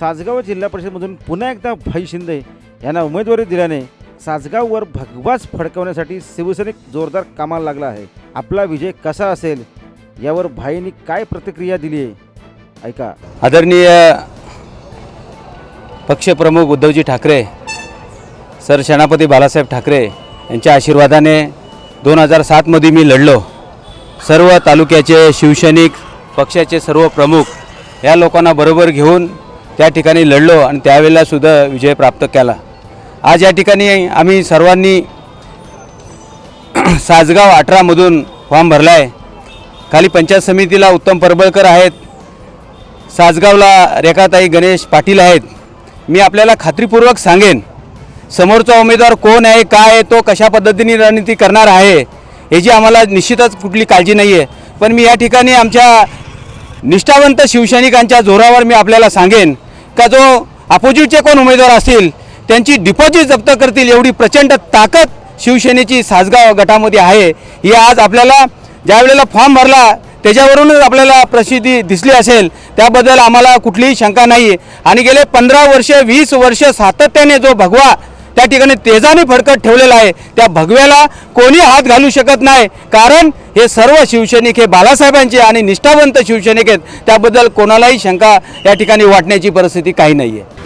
सासगाव जिल्हा परिषदमधून पुन्हा एकदा भाई शिंदे यांना उमेदवारी दिल्याने सासगाववर भगवाच फडकवण्यासाठी शिवसैनिक जोरदार कामाला लागला आहे. आपला विजय कसा असेल यावर भाईंनी काय प्रतिक्रिया दिली आहे? ऐका. आदरणीय पक्षप्रमुख उद्धवजी ठाकरे सर सेनापती बाळासाहेब ठाकरे यांच्या आशीर्वादाने दोन हजार सातमध्ये मी लढलो. सर्व तालुक्याचे शिवसैनिक पक्षाचे सर्व प्रमुख या लोकांना बरोबर घेऊन त्या ठिकाणी लढलो आणि त्यावेळेलासुद्धा विजय प्राप्त केला. आज या ठिकाणी आम्ही सर्वांनी सासगाव अठरामधून फॉर्म भरला आहे खाली पंचायत समितीला उत्तम परबळकर आहेत. सासगावला रेखाताई गणेश पाटील आहेत. मी आपल्याला खात्रीपूर्वक सांगेन समोरचा उमेदवार कोण आहे काय आहे तो कशा पद्धतीने रणनीती करणार आहे याची आम्हाला निश्चितच कुठली काळजी नाही आहे पण मी या ठिकाणी आमच्या निष्ठावंत शिवसैनिकांच्या जोरावर मी आपल्याला सांगेन का जो अपोजिटचे कोण उमेदवार असतील त्यांची डिपॉझिट जप्त करतील एवढी प्रचंड ताकद शिवसेनेची सासगाव गटामध्ये आहे. ही आज आपल्याला ज्या वेळेला फॉर्म भरला त्याच्यावरूनच आपल्याला प्रसिद्धी दिसली असेल. त्याबद्दल आम्हाला कुठलीही शंका नाही. आणि गेले पंधरा वर्ष वीस वर्ष सातत्याने जो भगवा त्या ठिकाणी तेजाने फडकत ठेवलेला आहे त्या भगव्याला कोणी हात घालू शकत नाही. कारण हे सर्व शिवसैनिक हे बाळासाहेबांचे आणि निष्ठावंत शिवसैनिक आहेत. त्याबद्दल कोणालाही शंका या ठिकाणी वाटण्याची परिस्थिती काही नाही आहे